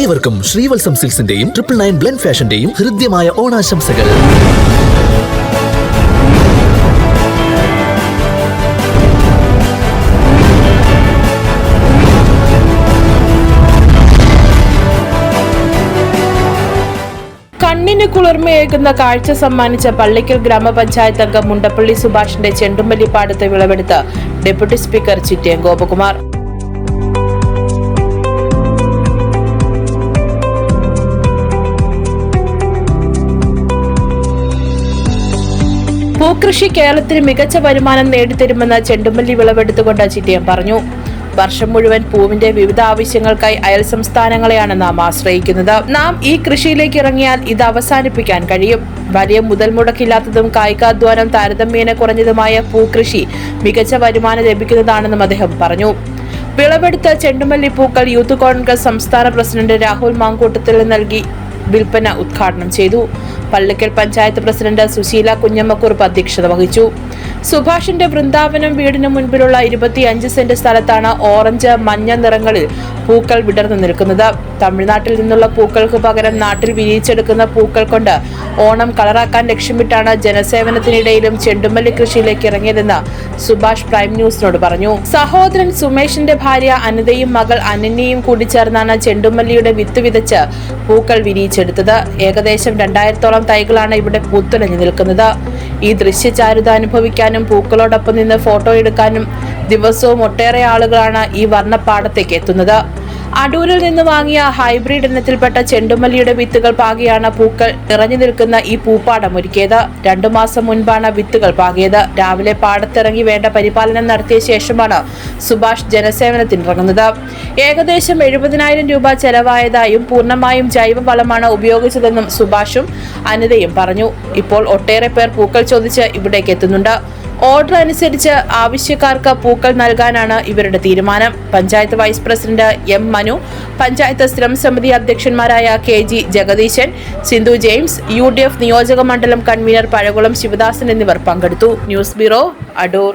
ഏവർക്കും ശ്രീവത്സം സിൽസിന്റെയും triple nine blend ഫാഷന്റെയും ഹൃദ്യമായ ഓണാശംസകൾ. കണ്ണിന് കുളിർമയേകുന്ന കാഴ്ച സമ്മാനിച്ച പള്ളിക്കൽ ഗ്രാമപഞ്ചായത്ത് അംഗം മുണ്ടപ്പള്ളി സുഭാഷിന്റെ ചെണ്ടുമല്ലി പാടത്തെ വിളവെടുത്ത് ഡെപ്യൂട്ടി സ്പീക്കർ ചിറ്റയം ഗോപകുമാർ. പൂക്കൃഷി കേരളത്തിന് മികച്ച വരുമാനം നേടിത്തരുമെന്ന് ചെണ്ടുമല്ലി വിളവെടുത്തുകൊണ്ട് ചിറ്റയം പറഞ്ഞു. വർഷം മുഴുവൻ പൂവിന്റെ വിവിധ ആവശ്യങ്ങൾക്കായി അയൽ സംസ്ഥാനങ്ങളെയാണ് നാം ആശ്രയിക്കുന്നത്. നാം ഈ കൃഷിയിലേക്ക് ഇറങ്ങിയാൽ ഇത് അവസാനിപ്പിക്കാൻ കഴിയും. വലിയ മുതൽ മുടക്കില്ലാത്തതും കായികാധ്വാനം താരതമ്യേന കുറഞ്ഞതുമായ പൂക്കൃഷി മികച്ച വരുമാനം ലഭിക്കുന്നതാണെന്നും അദ്ദേഹം പറഞ്ഞു. വിളവെടുത്ത ചെണ്ടുമല്ലി പൂക്കൾ യൂത്ത് കോൺഗ്രസ് സംസ്ഥാന പ്രസിഡന്റ് രാഹുൽ മാങ്കൂട്ടത്തിൽ നൽകി വിൽപ്പന ഉദ്ഘാടനം ചെയ്തു. പള്ളിക്കൽ പഞ്ചായത്ത് പ്രസിഡന്റ് സുശീല കുഞ്ഞമ്മക്കുറുപ്പ് അധ്യക്ഷത വഹിച്ചു സുഭാഷിന്റെ വൃന്ദാവനം വീടിന് മുൻപിലുള്ള ഇരുപത്തിയഞ്ച് സെന്റ് സ്ഥലത്താണ് ഓറഞ്ച് മഞ്ഞ നിറങ്ങളിൽ പൂക്കൾ വിടർന്നു നിൽക്കുന്നത്. തമിഴ്നാട്ടിൽ നിന്നുള്ള പൂക്കൾക്ക് പകരം നാട്ടിൽ വിരിയിച്ചെടുക്കുന്ന പൂക്കൾ കൊണ്ട് ഓണം കളറാക്കാൻ ലക്ഷ്യമിട്ടാണ് ജനസേവനത്തിനിടയിലും ചെണ്ടുമല്ലി കൃഷിയിലേക്ക് ഇറങ്ങിയതെന്ന് സുഭാഷ് പ്രൈം ന്യൂസിനോട് പറഞ്ഞു. സഹോദരൻ സുമേഷിന്റെ ഭാര്യ അനിതയും മകൾ അനന്യയും കൂടി ചേർന്നാണ് ചെണ്ടുമല്ലിയുടെ വിത്ത് വിതച്ച് പൂക്കൾ വിരിയിച്ചെടുത്തത്. ഏകദേശം രണ്ടായിരത്തോളം തൈകളാണ് ഇവിടെ പൂത്തുലഞ്ഞു നിൽക്കുന്നത്. ഈ ദൃശ്യചാരുത അനുഭവിക്കാനും പൂക്കളോടൊപ്പം നിന്ന് ഫോട്ടോ എടുക്കാനും ദിവസവും ഒട്ടേറെ ആളുകളാണ് ഈ വർണപ്പാടത്തേക്ക് എത്തുന്നത്. അടൂരിൽ നിന്ന് വാങ്ങിയ ഹൈബ്രിഡ് ഇനത്തിൽപ്പെട്ട ചെണ്ടുമല്ലിയുടെ വിത്തുകൾ പാകിയാണ് പൂക്കൾ നിറഞ്ഞു നിൽക്കുന്ന ഈ പൂപ്പാടം ഒരുക്കിയത്. രണ്ടു മാസം മുൻപാണ് വിത്തുകൾ പാകിയത്. രാവിലെ പാടത്തിറങ്ങി വേണ്ട പരിപാലനം നടത്തിയ ശേഷമാണ് സുഭാഷ് ജനസേവനത്തിനിറങ്ങുന്നത് ഏകദേശം എഴുപതിനായിരം രൂപ ചെലവായതായും പൂർണമായും ജൈവവളമാണ് ഉപയോഗിച്ചതെന്നും സുഭാഷും അനിതയും പറഞ്ഞു. ഇപ്പോൾ ഒട്ടേറെ പേർ പൂക്കൾ ചോദിച്ച് ഇവിടേക്ക് എത്തുന്നുണ്ട്. ഓർഡർ അനുസരിച്ച് ആവശ്യക്കാർക്ക് പൂക്കൾ നൽകാനാണ് ഇവരുടെ തീരുമാനം. Panchayat vice president M Manu panchayat സ്ഥിരം സമിതി അധ്യക്ഷന്മാരായ K G Jagadeesan Sindhu James U D F നിയോജക മണ്ഡലം കൺവീനർ പഴകുളം ശിവദാസൻ എന്നിവർ പങ്കെടുത്തു. News bureau Adoor.